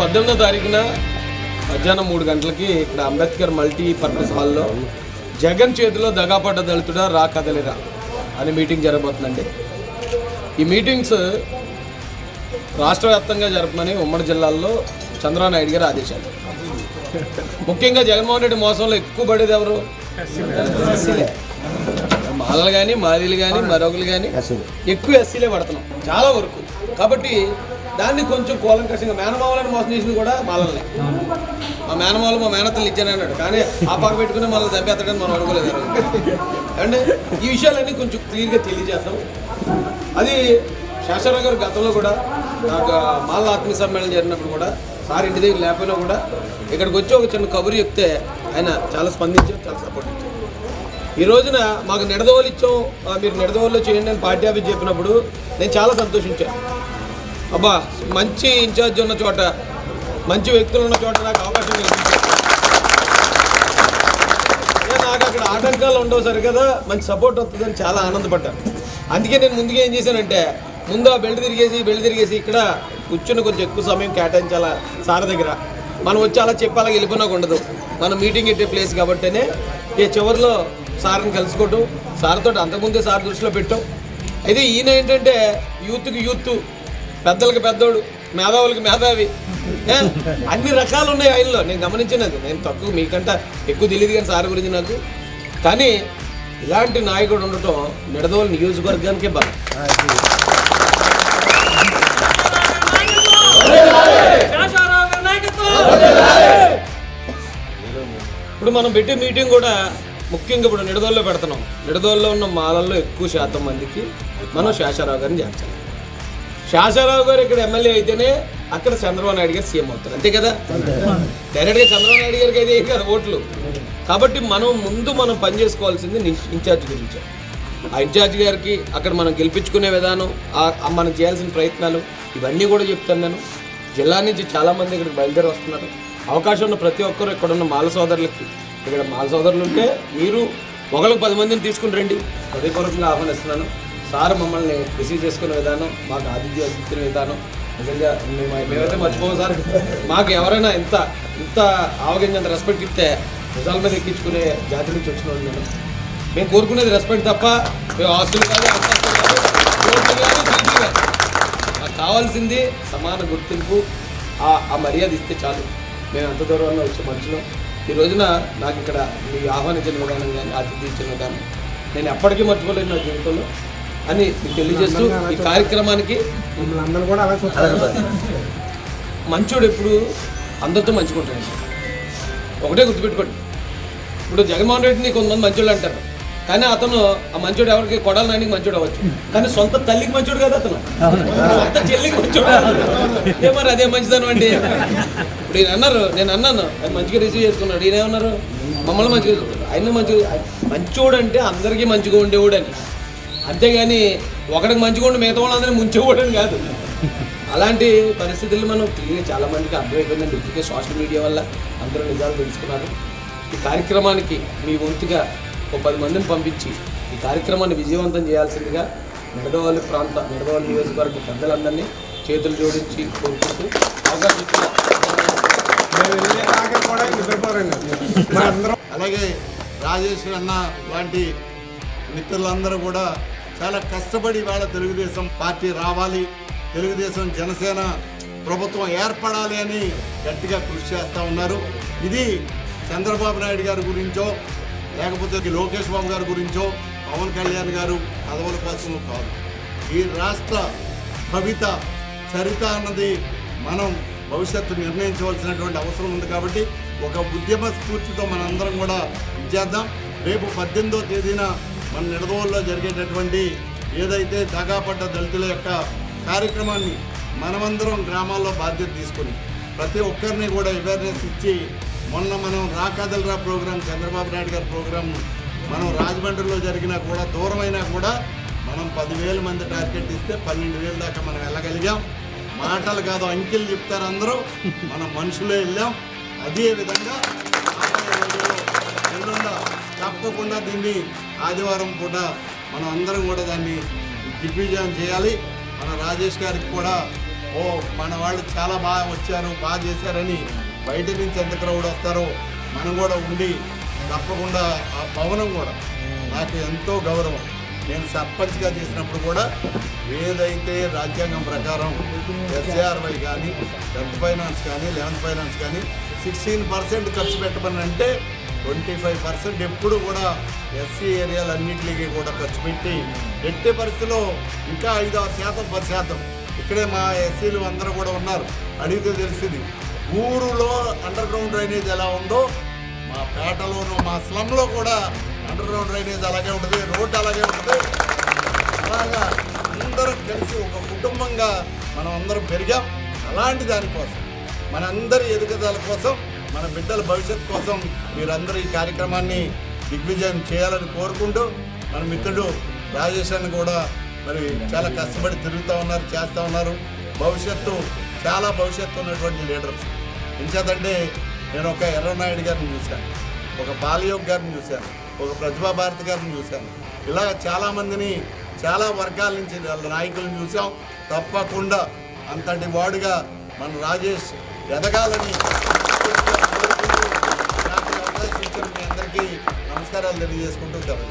పద్దెనిమిదో తారీఖున మధ్యాహ్నం మూడు గంటలకి ఇక్కడ అంబేద్కర్ మల్టీ పర్పస్ హాల్లో జగన్ చేతిలో దగాపడ్డ దళితుడా రా కదలిరా అనే మీటింగ్ జరగబోతుందండి. ఈ మీటింగ్స్ రాష్ట్ర వ్యాప్తంగా జరపమని ఉమ్మడి జిల్లాల్లో చంద్రబాబు నాయుడు గారి ఆదేశాలు. ముఖ్యంగా జగన్మోహన్ రెడ్డి మోసంలో ఎక్కువ పడేది ఎవరు? ఎస్సీలే. మాలలు కానీ మాదిలు కానీ మరొకరు కానీ ఎక్కువ ఎస్సీలే పడుతున్నాం చాలా వరకు. కాబట్టి దాన్ని కొంచెం కూలంకషంగా మేనమావలను మోసం చేసింది కూడా మాలని మా మేనమావలు మా మేనత్తలు ఇచ్చాను అన్నాడు. కానీ ఆ పాక పెట్టుకుని మనల్ని చంపేస్తాడని మనం అనుకోలేదు అండ్ ఈ విషయాలన్నీ కొంచెం క్లియర్గా తెలియజేస్తాం. అది శాసనరావు గారు గతంలో కూడా నాకు మాల ఆత్మీయ సమ్మేళనం జరిగినప్పుడు కూడా సార్ ఇంటి దగ్గర లేకపోయినా కూడా ఇక్కడికి వచ్చి ఒక చిన్న కబురు చెప్తే ఆయన చాలా స్పందించారు చాలా సపోర్ట్ ఇచ్చారు. ఈ రోజున మాకు నిడదవోలు ఇచ్చాం మీరు నిడదవోలు చేయండి అని పార్టీ ఆఫీస్ చెప్పినప్పుడు నేను చాలా సంతోషించాను. అబ్బా మంచి ఇన్ఛార్జ్ ఉన్న చోట మంచి వ్యక్తులు ఉన్న చోట నాకు అవకాశం నాకు అక్కడ ఆటంకాలు ఉండవు కదా మంచి సపోర్ట్ వస్తుందని చాలా ఆనందపడ్డాను అందుకే నేను ముందుగా ఏం చేశానంటే ముందు ఆ బెల్ట్ తిరిగేసి బెల్ట్ తిరిగేసి ఇక్కడ కూర్చుని కొంచెం ఎక్కువ సమయం కేటాయించాలా సార్ దగ్గర. మనం వచ్చి అలా చెప్పి అలా వెళ్ళిపోయినాకు ఉండదు మనం మీటింగ్ పెట్టే ప్లేస్ కాబట్టినే ఈ చివరిలో సార్ని కలుసుకోవటం సార్తో అంతకుముందే సార్ దృష్టిలో పెట్టాం అయితే ఈయన ఏంటంటే యూత్కి యూత్ పెద్దలకి పెద్దోడు మేధావులకి మేధావి. అన్ని రకాలు ఉన్నాయి ఆయనలో. నేను గమనించినది. నేను తక్కువ మీకంట ఎక్కువ తెలియదు కానీ సార్ గురించి నాకు. కానీ ఇలాంటి నాయకుడు ఉండటం నిడదవోలు నియోజకవర్గానికే బలం. ఇప్పుడు మనం పెట్టే మీటింగ్ కూడా ముఖ్యంగా ఇప్పుడు నిడదోల్లో పెడుతున్నాం. నిడదోల్లో ఉన్న మాలల్లో ఎక్కువ శాతం మందికి మనం శేషారావు గారిని చేర్చాలి. శాసరావు గారు ఇక్కడ ఎమ్మెల్యే అయితేనే అక్కడ చంద్రబాబు నాయుడు గారు సీఎం అవుతారు. అంతే కదా? డైరెక్ట్గా చంద్రబాబు నాయుడు గారికి అయితే ఏం కదా ఓట్లు. కాబట్టి మనం ముందు మనం పని చేసుకోవాల్సింది ఇన్ఛార్జ్ గురించి. ఆ ఇన్ఛార్జ్ గారికి అక్కడ మనం గెలిపించుకునే విధానం ఆ- మనం చేయాల్సిన ప్రయత్నాలు ఇవన్నీ కూడా చెప్తాను నేను. జిల్లా నుంచి చాలామంది ఇక్కడికి బయలుదేరి వస్తున్నారు. అవకాశం ఉన్న ప్రతి ఒక్కరు ఇక్కడ ఉన్న మాల సోదరులకి ఇక్కడ మాల సోదరులు ఉంటే మీరు ఒకళ్ళకి పది మందిని తీసుకుని రండి. హృదయపూర్వకంగా ఆహ్వానిస్తున్నాను. సార్ మమ్మల్ని రిసీవ్ చేసుకునే విధానం మాకు ఆతిథ్యం అందించిన విధానం. నిజంగా మేము మేమైతే మర్చిపోము సార్. మాకు ఎవరైనా ఇంత ఇంత ఆవగించేంత రెస్పెక్ట్ ఇస్తే నిజాల మీద ఎక్కించుకునే జాతి నుంచి వచ్చిన వాళ్ళు నేను మేము కోరుకునేది రెస్పెక్ట్ తప్ప మేము హాస్టల్ కాదు మాకు కావాల్సింది సమాన గుర్తింపు ఆ మర్యాద ఇస్తే చాలు. మేము అంత దూరంలో వచ్చే మనుషులు. ఈ రోజున నాకు ఇక్కడ మీ ఆహ్వానించిన విధానం కానీ ఆతిథ్యం ఇచ్చిన విధానం. నేను ఎప్పటికీ మర్చిపోలేను నా జీవితంలో. అని తెలియజేస్తూ ఈ కార్యక్రమానికి మంచోడు ఎప్పుడు అందరితో మంచుకుంటాడు. ఒకటే గుర్తుపెట్టుకోండి. ఇప్పుడు జగన్మోహన్ రెడ్డిని కొంతమంది మంచోళ్ళు అంటారు. కానీ అతను ఆ మంచోడు ఎవరికి కొడాలి నానికి మంచోడు అవ్వచ్చు. కానీ సొంత తల్లికి మంచోడు కదా అతను. సొంత చెల్లికి మంచోడు ఏ మరి అదే మంచిదనం అండి? ఇప్పుడు ఈయన అన్నారు నేను అన్నాను ఆయన మంచిగా రిసీవ్ చేసుకున్నాడు. ఈయన ఏమన్నారు? మమ్మల్ని మంచిగా. ఆయన మంచిగా మంచోడు అంటే అందరికీ మంచిగా ఉండేవాడు అని. అంతేగాని ఒకడికి మంచిగా ఉండి మిగతా వాళ్ళందరినీ ముంచేవాడని కాదు. అలాంటి పరిస్థితులు మనం క్లియర్గా చాలా మందికి అర్థమైపోయిందండి. ఇప్పటికే సోషల్ మీడియా వల్ల అందరూ నిజాలు తెలుసుకున్నారు. ఈ కార్యక్రమానికి మీ వంతుగా ఒక పది మందిని పంపించి ఈ కార్యక్రమాన్ని విజయవంతం చేయాల్సిందిగా నిడదవల్లి ప్రాంత నిడదవల్లి నియోజకవర్గ పెద్దలందరినీ చేతులు జోడించి కోరుకుంటూ అవకాశం కూడా అందరం అలాగే రాజేశ్వరి అన్న లాంటి మిత్రులందరూ కూడా చాలా కష్టపడి వాళ్ళ తెలుగుదేశం పార్టీ రావాలి. తెలుగుదేశం జనసేన ప్రభుత్వం ఏర్పడాలి అని గట్టిగా కృషి చేస్తూ ఉన్నారు. ఇది చంద్రబాబు నాయుడు గారి గురించో లేకపోతే లోకేష్ బాబు గారి గురించో పవన్ కళ్యాణ్ గారు పదవుల కోసం కాదు. ఈ రాష్ట్ర భవిత చరిత అన్నది మనం భవిష్యత్తు నిర్ణయించవలసినటువంటి అవసరం ఉంది కాబట్టి ఒక ఉద్యమ స్ఫూర్తితో మనందరం కూడా ఇచ్చేద్దాం రేపు పద్దెనిమిదో తేదీన మన నిడదవోల్లో జరిగేటటువంటి ఏదైతే దగాపడ్డ దళితుల యొక్క కార్యక్రమాన్ని మనమందరం గ్రామాల్లో బాధ్యత తీసుకుని ప్రతి ఒక్కరిని కూడా అవేర్నెస్ ఇచ్చి మొన్న మనం రా కదలరా ప్రోగ్రాం చంద్రబాబు నాయుడు గారి ప్రోగ్రాం మనం రాజమండ్రిలో జరిగినా కూడా దూరమైనా కూడా మనం పదివేల మంది టార్గెట్ ఇస్తే పన్నెండు వేల దాకా మనం వెళ్ళగలిగాం. మాటలు కాదు అంకెలు చెప్తారు అందరూ. మనం మనుషులే వెళ్ళాం. అదే విధంగా తప్పకుండా దీన్ని ఆదివారం పూట మనం అందరం కూడా దాన్ని దిగ్విజయం చేయాలి. మన రాజేష్ గారికి కూడా ఓ మన వాళ్ళు చాలా బాగా వచ్చారు బాగా చేశారని బయట నుంచి ఎంత క్రౌడ్ వస్తారో మనం కూడా ఉండి తప్పకుండా ఆ భవనం కూడా నాకు ఎంతో గౌరవం. నేను సర్పంచ్గా చేసినప్పుడు కూడా ఏదైతే రాజ్యాంగం ప్రకారం ఎస్ఏఆర్వై కానీ టెన్త్ ఫైనాన్స్ కానీ లెవెన్త్ ఫైనాన్స్ కానీ సిక్స్టీన్ పర్సెంట్ ఖర్చు పెట్టమని అంటే ట్వంటీ ఫైవ్ పర్సెంట్ ఎప్పుడు కూడా ఎస్సీ ఏరియాలన్నింటికి కూడా ఖర్చు పెట్టి ఎట్టి పరిస్థితిలో ఇంకా ఐదు ఆరు శాతం పది శాతం. ఇక్కడే మా ఎస్సీలు అందరూ కూడా ఉన్నారు. అడిగితే తెలిసింది ఊరులో అండర్ గ్రౌండ్ డ్రైనేజ్ ఎలా ఉందో మా పేటలోను మా స్లంలో కూడా అండర్ గ్రౌండ్ డ్రైనేజ్ అలాగే ఉంటుంది రోడ్డు అలాగే ఉంటుంది. అలాగా అందరం కలిసి ఒక కుటుంబంగా మనం అందరం పెరిగాం. అలాంటి దానికోసం మనందరి ఎదుగుదల కోసం మన బిడ్డల భవిష్యత్తు కోసం మీరందరూ ఈ కార్యక్రమాన్ని దిగ్విజయం చేయాలని కోరుకుంటూ మన మిత్రుడు రాజేష్ అని కూడా మరి చాలా కష్టపడి తిరుగుతూ ఉన్నారు చేస్తూ ఉన్నారు. భవిష్యత్తు చాలా భవిష్యత్తు ఉన్నటువంటి లీడర్స్. ఎంచేతంటే నేను ఒక ఎర్రనాయుడు గారిని చూశాను ఒక బాలయోగ్ గారిని చూశాను ఒక ప్రతిభా భారతి గారిని చూశాను. ఇలా చాలామందిని చాలా వర్గాల నుంచి వాళ్ళ నాయకులను చూసాం తప్పకుండా అంతటి వాడుగా మన రాజేష్ ఎదగాలని నమస్కారాలు తెలియజేసుకుంటూ సెలవు